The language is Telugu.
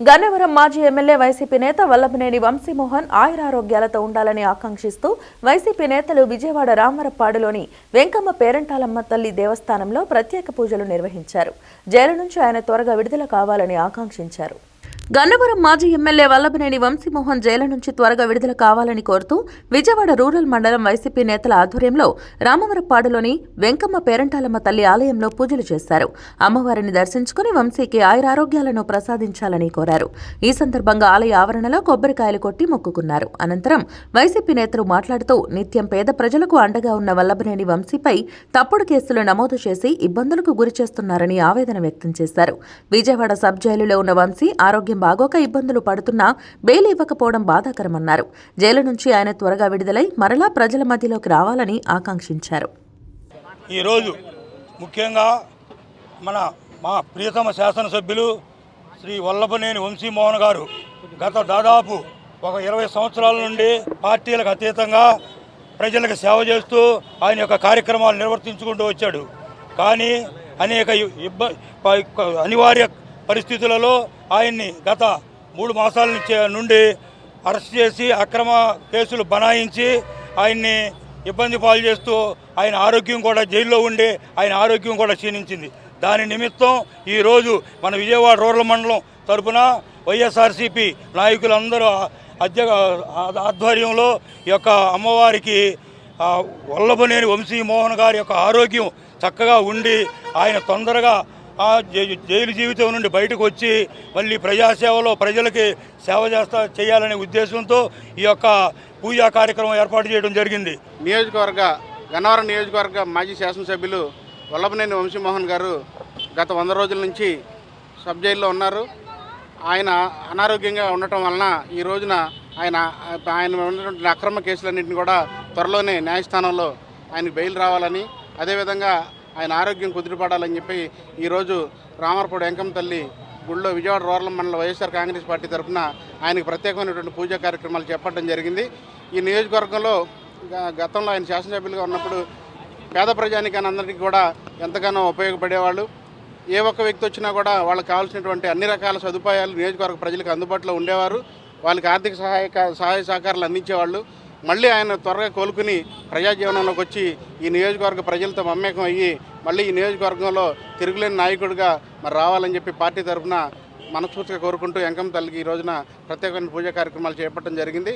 గన్నవరం మాజీ ఎమ్మెల్యే వైసీపీ నేత వల్లభనేని వంశీమోహన్ ఆయురారోగ్యాలతో ఉండాలని ఆకాంక్షిస్తూ వైసీపీ నేతలు విజయవాడ రామవరపాడులోని వెంకమ్మ పేరంటాలమ్మ తల్లి దేవస్థానంలో ప్రత్యేక పూజలు నిర్వహించారు. జైలు నుంచి ఆయన త్వరగా విడుదల కావాలని ఆకాంక్షించారు. గన్నవరం మాజీ ఎమ్మెల్యే వల్లభనేని వంశీమోహన్ జైలు నుంచి త్వరగా విడుదల కావాలని కోరుతూ విజయవాడ రూరల్ మండలం వైసీపీ నేతల ఆధ్వర్యంలో రామవరపాడులోని వెంకమ్మ పేరంటాలమ్మ తల్లి ఆలయంలో పూజలు చేశారు. అమ్మవారిని దర్శించుకుని వంశీకి ఆయురారోగ్యాలను ప్రసాదించాలని కోరారు. ఈ సందర్భంగా ఆలయ ఆవరణలో కొబ్బరికాయలు కొట్టి మొక్కుకున్నారు. అనంతరం వైసీపీ నేతలు మాట్లాడుతూ నిత్యం పేద ప్రజలకు అండగా ఉన్న వల్లభనేని వంశీపై తప్పుడు కేసులు నమోదు చేసి ఇబ్బందులకు గురి చేస్తున్నారని ఆవేదన వ్యక్తం చేశారు. విజయవాడ సబ్ జైలులో ఉన్న వంశీ ఆరోగ్య బాగోక ఇబ్బందులు పడుతున్నా బెయిల్ ఇవ్వకపోవడం బాధాకరమన్నారు. జైలు నుంచి ఆయన త్వరగా విడుదలై మరలా ప్రజల మధ్యలోకి రావాలని ఆకాంక్షించారు. ఈరోజు ముఖ్యంగా మన మా ప్రియతమ శాసనసభ్యులు శ్రీ వల్లభనేని వంశీమోహన్ గారు గత దాదాపు ఒక ఇరవై సంవత్సరాల నుండి పార్టీలకు అతీతంగా ప్రజలకు సేవ చేస్తూ ఆయన యొక్క కార్యక్రమాలు నిర్వర్తించుకుంటూ వచ్చాడు. కానీ అనేక ఇబ్బ అనివార్య పరిస్థితులలో ఆయన్ని గత మూడు మాసాల నుంచి నుండి అరెస్ట్ చేసి అక్రమ కేసులు బనాయించి ఆయన్ని ఇబ్బంది పాలు చేస్తూ ఆయన ఆరోగ్యం కూడా జైల్లో ఉండి ఆయన ఆరోగ్యం కూడా క్షీణించింది. దాని నిమిత్తం ఈరోజు మన విజయవాడ రూరల్ మండలం తరపున వైఎస్ఆర్సీపీ నాయకులందరూ అధ్య ఆధ్వర్యంలో ఈ యొక్క అమ్మవారికి వల్లభనేని వంశీ మోహన్ గారి యొక్క ఆరోగ్యం చక్కగా ఉండి ఆయన తొందరగా ఆ జై- జైలు జీవితం నుండి బయటకు వచ్చి మళ్ళీ ప్రజాసేవలో ప్రజలకి సేవ చేస్తా చేయాలనే ఉద్దేశంతో ఈ యొక్క పూజా కార్యక్రమం ఏర్పాటు చేయడం జరిగింది. నియోజకవర్గ గన్నవరం నియోజకవర్గ మాజీ శాసనసభ్యులు వల్లభనేని వంశీమోహన్ గారు గత వంద రోజుల నుంచి సబ్ జైల్లో ఉన్నారు. ఆయన అనారోగ్యంగా ఉండటం వలన ఈ రోజున ఆయన ఆయన ఉన్నటువంటి అక్రమ కేసులన్నింటినీ కూడా త్వరలోనే న్యాయస్థానంలో ఆయనకు బెయిల్ రావాలని అదేవిధంగా ఆయన ఆరోగ్యం కుదిరిపడాలని చెప్పి ఈరోజు రామర్పూడి వెంకమ్మ తల్లి గుళ్ళో విజయవాడ రూరల్ మండల వైఎస్ఆర్ కాంగ్రెస్ పార్టీ తరఫున ఆయనకు ప్రత్యేకమైనటువంటి పూజా కార్యక్రమాలు చేపట్టడం జరిగింది. ఈ నియోజకవర్గంలో గతంలో ఆయన శాసనసభ్యులుగా ఉన్నప్పుడు పేద ప్రజానికాన్ని అందరికీ కూడా ఎంతగానో ఉపయోగపడేవాళ్ళు. ఏ ఒక్క వ్యక్తి వచ్చినా కూడా వాళ్ళకి కావాల్సినటువంటి అన్ని రకాల సదుపాయాలు నియోజకవర్గ ప్రజలకు అందుబాటులో ఉండేవారు. వాళ్ళకి ఆర్థిక సహాయక సహాయ సహకారాలు అందించేవాళ్ళు. మళ్ళీ ఆయన త్వరగా కోలుకుని ప్రజా జీవనంలోకి వచ్చి ఈ నియోజకవర్గ ప్రజలతో మమ్మేకం అయ్యి మళ్ళీ ఈ నియోజకవర్గంలో తిరుగులేని నాయకుడిగా మరి రావాలని చెప్పి పార్టీ తరఫున మనస్ఫూర్తిగా కోరుకుంటూ వెంకమ్మ తల్లికి ఈ రోజున ప్రత్యేకమైన పూజా కార్యక్రమాలు చేపట్టడం జరిగింది.